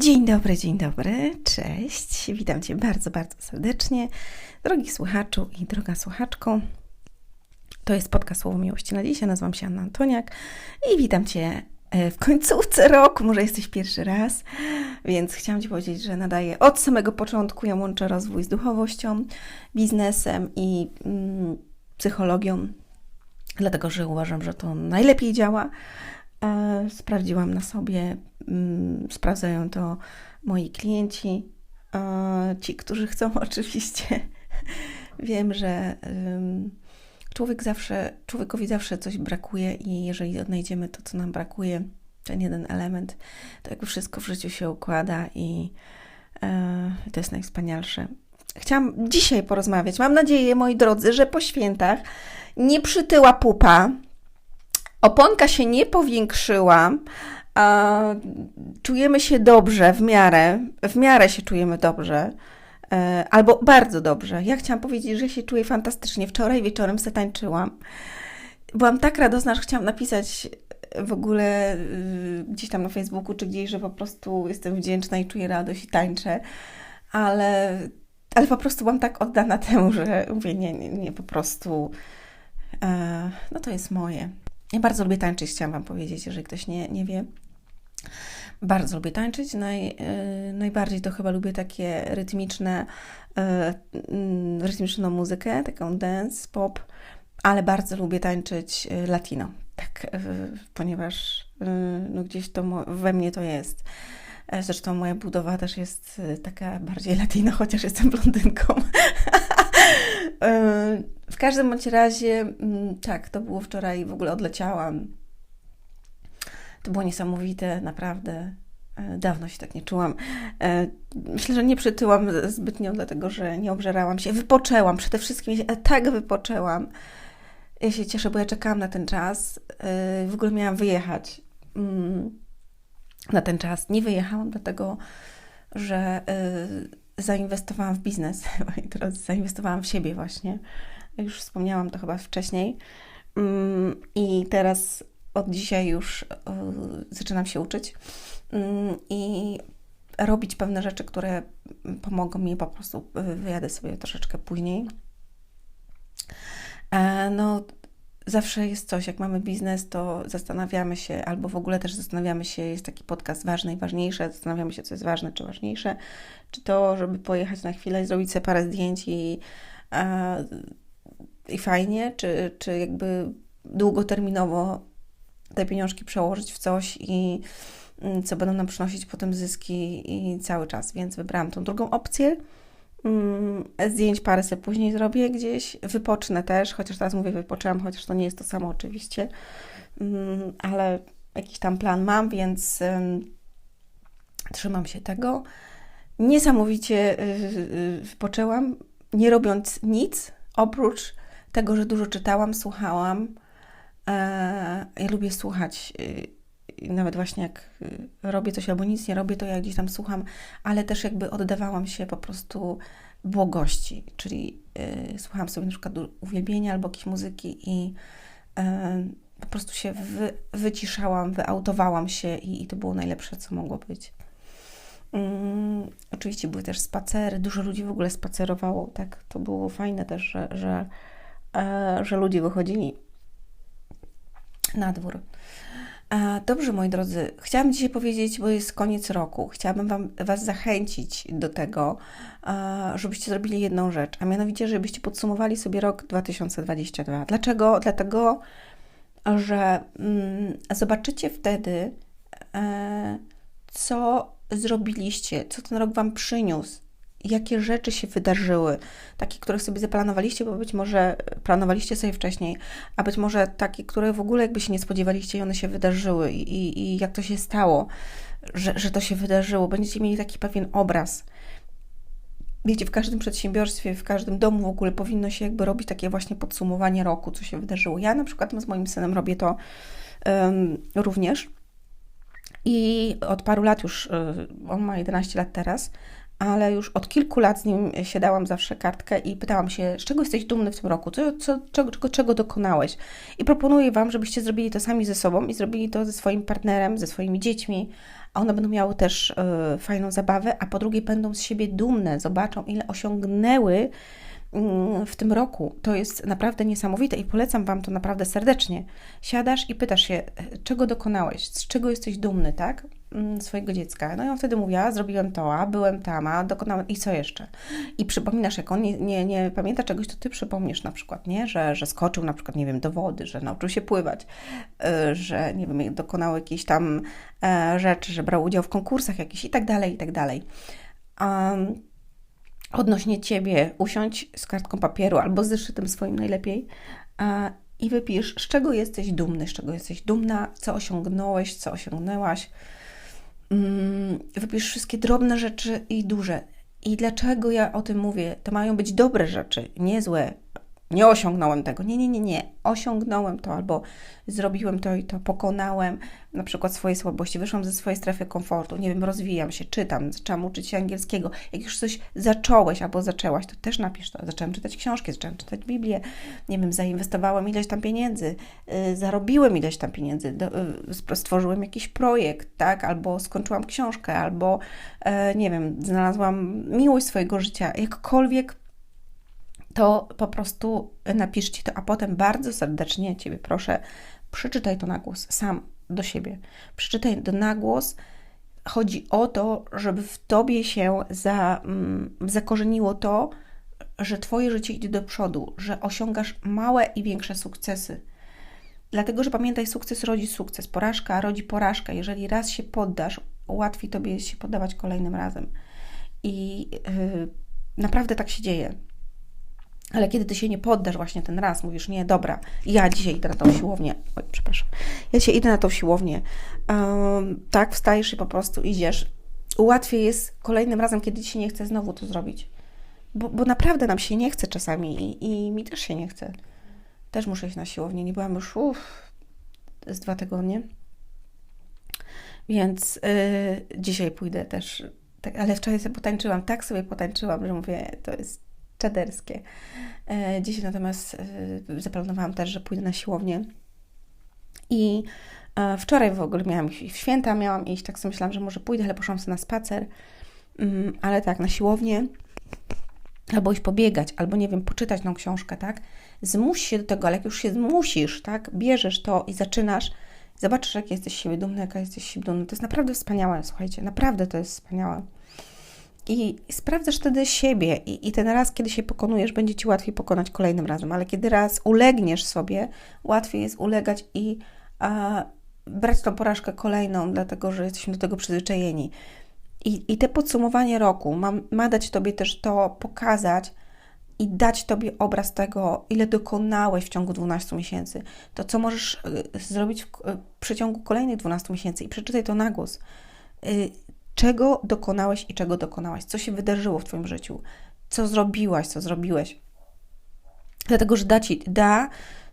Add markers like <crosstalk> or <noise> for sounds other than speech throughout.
Dzień dobry, dzień dobry, cześć. Witam Cię bardzo, bardzo serdecznie, drogi słuchaczu i droga słuchaczko. To jest podcast Słowo Miłości na dziś. Nazywam się Anna Antoniak i witam Cię e, w końcówce roku. Może jesteś pierwszy raz, więc chciałam Ci powiedzieć, że nadaję od samego początku. Ja łączę rozwój z duchowością, biznesem i mm, psychologią, dlatego że uważam, że to najlepiej działa. Sprawdziłam na sobie, mm, sprawdzają to moi klienci, ci, którzy chcą <laughs> oczywiście. Wiem, że człowiek zawsze, człowiekowi zawsze coś brakuje i jeżeli odnajdziemy to, co nam brakuje, ten jeden element, to jakby wszystko w życiu się układa i e, to jest najwspanialsze. Chciałam dzisiaj porozmawiać. Mam nadzieję, moi drodzy, że po świętach nie przytyła pupa, Oponka się nie powiększyła, a czujemy się dobrze w miarę, w miarę się czujemy dobrze. E, albo bardzo dobrze. Ja chciałam powiedzieć, że się czuję fantastycznie. Wczoraj wieczorem se tańczyłam. Byłam tak radosna, że chciałam napisać w ogóle y, gdzieś tam na Facebooku czy gdzieś, że po prostu jestem wdzięczna i czuję radość i tańczę, ale, ale po prostu byłam tak oddana <laughs> temu, że mówię, nie, nie, nie po prostu e, no to jest moje. Ja bardzo lubię tańczyć, chciałam Wam powiedzieć, jeżeli ktoś nie, nie wie. Bardzo lubię tańczyć. Naj, yy, najbardziej to chyba lubię takie rytmiczne, yy, rytmiczną muzykę, taką dance, pop, ale bardzo lubię tańczyć y, latino. Tak, yy, ponieważ y, no gdzieś to we mnie to jest. E, zresztą moja budowa też jest y, taka bardziej latino, chociaż jestem blondynką. <laughs> E, w każdym bądź razie, mm, tak, to było wczoraj, w ogóle odleciałam. To było niesamowite, naprawdę. E, dawno się tak nie czułam. E, myślę, że nie przytyłam zbytnio, dlatego że nie obżerałam się. Wypoczęłam, przede wszystkim tak wypoczęłam. Ja się cieszę, bo ja czekałam na ten czas. W ogóle miałam wyjechać mm, na ten czas. Nie wyjechałam, dlatego że zainwestowałam w biznes <laughs> i teraz zainwestowałam w siebie właśnie. Już wspomniałam to chyba wcześniej. Mm, I teraz od dzisiaj już e, zaczynam się uczyć mm, i robić pewne rzeczy, które pomogą mi po prostu. E, wyjadę sobie troszeczkę później. E, no, zawsze jest coś, jak mamy biznes, to zastanawiamy się, albo w ogóle też zastanawiamy się, jest taki podcast ważny i ważniejsze, zastanawiamy się, co jest ważne czy ważniejsze, czy to, żeby pojechać na chwilę i zrobić sobie parę zdjęć i, a, i fajnie, czy, czy jakby długoterminowo te pieniążki przełożyć w coś i mm, co będą nam przynosić potem zyski i cały czas, więc wybrałam tą drugą opcję. Mm, zdjęć parę sobie później zrobię gdzieś, wypocznę też, chociaż teraz mówię wypoczęłam, chociaż to nie jest to samo oczywiście, mm, ale jakiś tam plan mam, więc trzymam się tego. Niesamowicie y, y, wypoczęłam, nie robiąc nic, oprócz tego, że dużo czytałam, słuchałam. E, ja lubię słuchać y, nawet właśnie jak y, robię coś albo nic nie robię, to ja gdzieś tam słucham, ale też jakby oddawałam się po prostu błogości, czyli yy, słuchałam sobie na przykład uwielbienia albo jakiejś muzyki i yy, po prostu się wy, wyciszałam, wyautowałam się i, i, to było najlepsze, co mogło być. Yy, oczywiście były też spacery, dużo ludzi w ogóle spacerowało, tak, to było fajne też, że, że, e, że ludzie wychodzili na dwór. Dobrze, moi drodzy, chciałabym dzisiaj powiedzieć, bo jest koniec roku, chciałabym wam, Was zachęcić do tego, żebyście zrobili jedną rzecz, a mianowicie, żebyście podsumowali sobie rok 2022. Dlaczego? Dlatego, że mm, zobaczycie wtedy, e, co zrobiliście, co ten rok Wam przyniósł, jakie rzeczy się wydarzyły, takie, które sobie zaplanowaliście, bo być może planowaliście sobie wcześniej, a być może takie, które w ogóle jakby się nie spodziewaliście i one się wydarzyły i, i, jak to się stało, że, że to się wydarzyło. Będziecie mieli taki pewien obraz. Wiecie, w każdym przedsiębiorstwie, w każdym domu w ogóle powinno się jakby robić takie właśnie podsumowanie roku, co się wydarzyło. Ja na przykład z moim synem robię to um, również. I od paru lat już, y, on ma 11 lat teraz, ale już od kilku lat z nim siadałam zawsze kartkę i pytałam się, z czego jesteś dumny w tym roku, co, co, czego, czego dokonałeś. I proponuję Wam, żebyście zrobili to sami ze sobą i zrobili to ze swoim partnerem, ze swoimi dziećmi, a one będą miały też y, fajną zabawę, a po drugie będą z siebie dumne, zobaczą, ile osiągnęły w tym roku. To jest naprawdę niesamowite i polecam Wam to naprawdę serdecznie. Siadasz i pytasz się, czego dokonałeś, z czego jesteś dumny, tak? Mm, swojego dziecka. No i on wtedy mówi, a zrobiłem to, a byłem tam, a dokonałem i co jeszcze? I przypominasz, jak on nie, nie, nie pamięta czegoś, to Ty przypomnisz na przykład, nie? Że, że skoczył na przykład, nie wiem, do wody, że nauczył się pływać, y, że, nie wiem, dokonał jakiejś tam e, rzeczy, że brał udział w konkursach jakichś i tak dalej, i tak dalej. Um, odnośnie ciebie usiądź z kartką papieru albo z zeszytem swoim najlepiej i wypisz, z czego jesteś dumny, z czego jesteś dumna, co osiągnąłeś, co osiągnęłaś. Mm, wypisz wszystkie drobne rzeczy i duże. I dlaczego ja o tym mówię? To mają być dobre rzeczy, nie złe, nie osiągnąłem tego. Nie, nie, nie, nie. Osiągnąłem to albo zrobiłem to i to, pokonałem na przykład swoje słabości, wyszłam ze swojej strefy komfortu, nie wiem, rozwijam się, czytam, zaczęłam uczyć się angielskiego. Jak już coś zacząłeś albo zaczęłaś, to też napisz to. Zacząłem czytać książki, zacząłem czytać Biblię, nie wiem, zainwestowałem ileś tam pieniędzy, yy, zarobiłem ileś tam pieniędzy, do, yy, stworzyłem jakiś projekt, tak, albo skończyłam książkę, albo yy, nie wiem, znalazłam miłość swojego życia, jakkolwiek to po prostu napiszcie to, a potem bardzo serdecznie Ciebie proszę, przeczytaj to na głos, sam do siebie. Przeczytaj to na głos. Chodzi o to, żeby w Tobie się za, mm, zakorzeniło to, że Twoje życie idzie do przodu, że osiągasz małe i większe sukcesy. Dlatego, że pamiętaj, sukces rodzi sukces, porażka rodzi porażkę. Jeżeli raz się poddasz, łatwiej Tobie się poddawać kolejnym razem. I yy, naprawdę tak się dzieje. Ale kiedy ty się nie poddasz właśnie ten raz, mówisz, nie, dobra, ja dzisiaj idę na tą siłownię, oj, przepraszam, ja dzisiaj idę na tą siłownię, um, tak, wstajesz i po prostu idziesz. Łatwiej jest kolejnym razem, kiedy ci się nie chce, znowu to zrobić. Bo, bo naprawdę nam się nie chce czasami i, i mi też się nie chce. Też muszę iść na siłownię, nie byłam już, uff, z dwa tygodnie. Więc yy, dzisiaj pójdę też, tak, ale wczoraj sobie potańczyłam, tak sobie potańczyłam, że mówię, to jest czaderskie. E, dzisiaj natomiast e, zaplanowałam też, że pójdę na siłownię. I e, wczoraj w ogóle miałam w święta, miałam iść, tak sobie myślałam, że może pójdę, ale poszłam sobie na spacer. Mm, ale tak, na siłownię albo iść pobiegać, albo nie wiem, poczytać tą książkę, tak? Zmuś się do tego, ale jak już się zmusisz, tak? Bierzesz to i zaczynasz, zobaczysz, jak jesteś siebie dumny, jaka jesteś siebie dumny. To jest naprawdę wspaniałe, słuchajcie, naprawdę to jest wspaniałe. I sprawdzasz wtedy siebie, i, i ten raz, kiedy się pokonujesz, będzie ci łatwiej pokonać kolejnym razem, ale kiedy raz ulegniesz sobie, łatwiej jest ulegać i brać tą porażkę kolejną, dlatego że jesteśmy do tego przyzwyczajeni. I, i te podsumowanie roku ma, ma dać Tobie też to pokazać i dać Tobie obraz tego, ile dokonałeś w ciągu 12 miesięcy. To, co możesz y, zrobić w, w przeciągu kolejnych 12 miesięcy i przeczytaj to na głos. Czego dokonałeś i czego dokonałaś, co się wydarzyło w Twoim życiu, co zrobiłaś, co zrobiłeś. Dlatego, że da Ci, da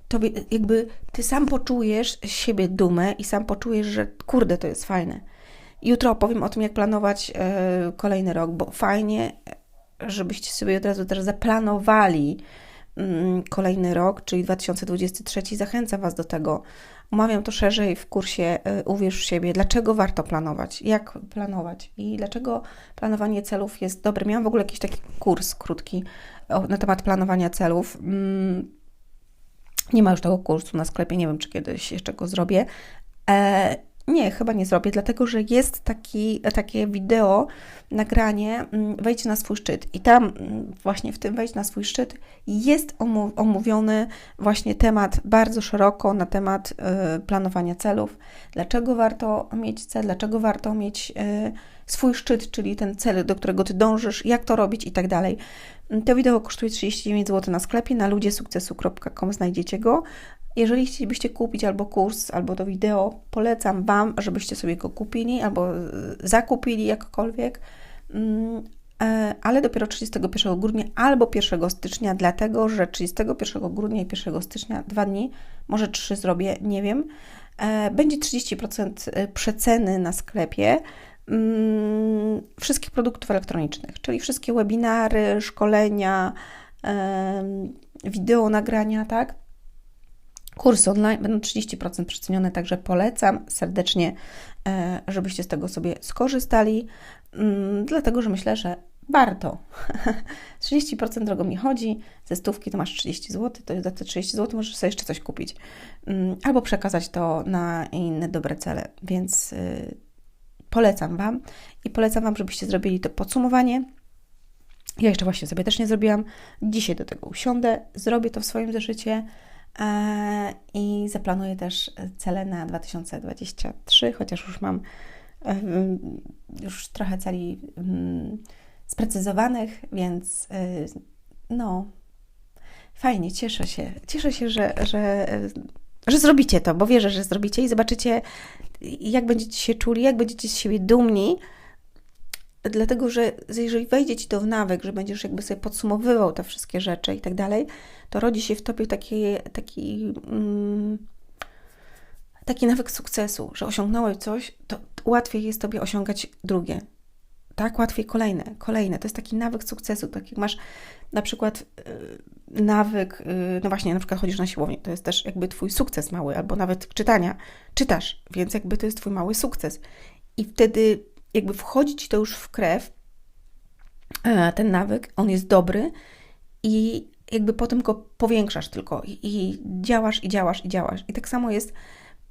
Tobie, jakby Ty sam poczujesz siebie dumę i sam poczujesz, że kurde, to jest fajne. Jutro opowiem o tym, jak planować e, kolejny rok, bo fajnie, żebyście sobie od razu też zaplanowali kolejny rok, czyli 2023. Zachęcam Was do tego, Omawiam to szerzej w kursie y, Uwierz w siebie. Dlaczego warto planować? Jak planować? I dlaczego planowanie celów jest dobre? Miałam w ogóle jakiś taki kurs krótki na temat planowania celów. Mm, nie ma już tego kursu na sklepie, nie wiem, czy kiedyś jeszcze go zrobię. Nie, chyba nie zrobię, dlatego że jest taki, takie wideo, nagranie, mm, wejdź na swój szczyt. I tam mm, właśnie w tym wejdź na swój szczyt jest omówiony właśnie temat bardzo szeroko na temat y, planowania celów. Dlaczego warto mieć cel, dlaczego warto mieć y, swój szczyt, czyli ten cel, do którego ty dążysz, jak to robić i tak dalej. To wideo kosztuje 39 zł na sklepie, na ludziesukcesu.com znajdziecie go. Jeżeli chcielibyście kupić albo kurs, albo to wideo, polecam Wam, żebyście sobie go kupili albo e, zakupili jakkolwiek, mm, e, ale dopiero 31 grudnia albo 1 stycznia, dlatego że 31 grudnia i 1 stycznia, dwa dni, może trzy zrobię, nie wiem, e, będzie 30% przeceny na sklepie, mm, wszystkich produktów elektronicznych, czyli wszystkie webinary, szkolenia, wideo nagrania, tak? Kursy online będą 30% przecenione, także polecam serdecznie, e, żebyście z tego sobie skorzystali, mm, dlatego że myślę, że warto. <laughs> 30% drogo mi chodzi, ze stówki to masz 30 zł, to za te 30 zł możesz sobie jeszcze coś kupić. Mm, albo przekazać to na inne dobre cele, więc y, polecam Wam i polecam Wam, żebyście zrobili to podsumowanie. Ja jeszcze właśnie sobie też nie zrobiłam. Dzisiaj do tego usiądę, zrobię to w swoim zeszycie i zaplanuję też cele na 2023, chociaż już mam e, już trochę celi mm, sprecyzowanych, więc y, no, fajnie, cieszę się. Cieszę się, że, że, że zrobicie to, bo wierzę, że zrobicie i zobaczycie, jak będziecie się czuli, jak będziecie z siebie dumni. Dlatego, że jeżeli wejdzie ci to w nawyk, że będziesz jakby sobie podsumowywał te wszystkie rzeczy i tak dalej, to rodzi się w tobie taki, taki, mm, taki nawyk sukcesu, że osiągnąłeś coś, to łatwiej jest tobie osiągać drugie tak, łatwiej kolejne, kolejne. To jest taki nawyk sukcesu, tak jak masz na przykład yy, nawyk, yy, no właśnie, na przykład chodzisz na siłownię, to jest też jakby twój sukces mały, albo nawet czytania, czytasz, więc jakby to jest twój mały sukces. I wtedy jakby wchodzi ci to już w krew, yy, ten nawyk, on jest dobry i jakby potem go powiększasz tylko i, i działasz, i działasz, i działasz. I tak samo jest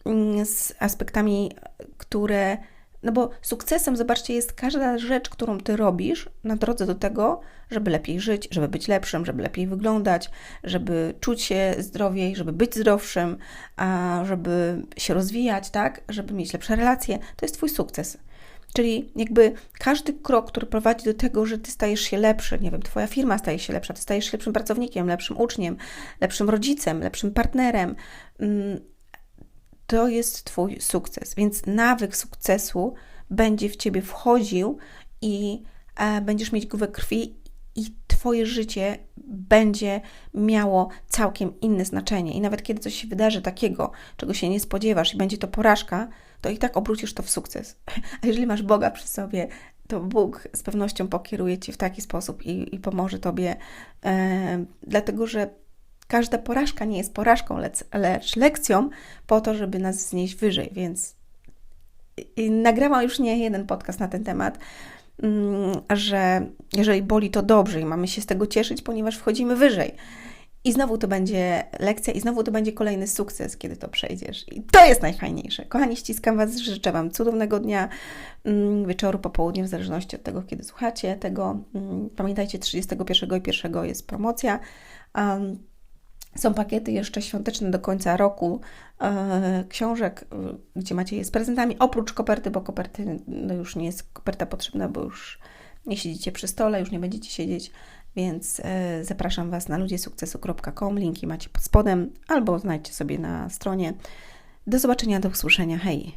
mm, z aspektami, które no bo sukcesem, zobaczcie, jest każda rzecz, którą ty robisz na drodze do tego, żeby lepiej żyć, żeby być lepszym, żeby lepiej wyglądać, żeby czuć się zdrowiej, żeby być zdrowszym, a żeby się rozwijać, tak, żeby mieć lepsze relacje. To jest Twój sukces. Czyli jakby każdy krok, który prowadzi do tego, że ty stajesz się lepszy, nie wiem, twoja firma staje się lepsza, ty stajesz się lepszym pracownikiem, lepszym uczniem, lepszym rodzicem, lepszym partnerem, mm, to jest Twój sukces. Więc nawyk sukcesu będzie w Ciebie wchodził i e, będziesz mieć głowę krwi i Twoje życie będzie miało całkiem inne znaczenie. I nawet kiedy coś się wydarzy takiego, czego się nie spodziewasz i będzie to porażka, to i tak obrócisz to w sukces. <laughs> A jeżeli masz Boga przy sobie, to Bóg z pewnością pokieruje Cię w taki sposób i, i pomoże Tobie, e, dlatego że każda porażka nie jest porażką, lecz, lecz lekcją po to, żeby nas znieść wyżej, więc nagrałam już nie jeden podcast na ten temat, że jeżeli boli, to dobrze i mamy się z tego cieszyć, ponieważ wchodzimy wyżej. I znowu to będzie lekcja, i znowu to będzie kolejny sukces, kiedy to przejdziesz. I to jest najfajniejsze. Kochani, ściskam Was, życzę Wam cudownego dnia, mm, wieczoru, popołudnia, w zależności od tego, kiedy słuchacie tego. Mm, pamiętajcie, 31 i 1 jest promocja. Są pakiety jeszcze świąteczne do końca roku e, książek, e, gdzie macie je z prezentami, oprócz koperty, bo koperty no już nie jest koperta potrzebna, bo już nie siedzicie przy stole, już nie będziecie siedzieć, więc e, zapraszam Was na ludziesukcesu.com, linki macie pod spodem albo znajdźcie sobie na stronie. Do zobaczenia, do usłyszenia, hej!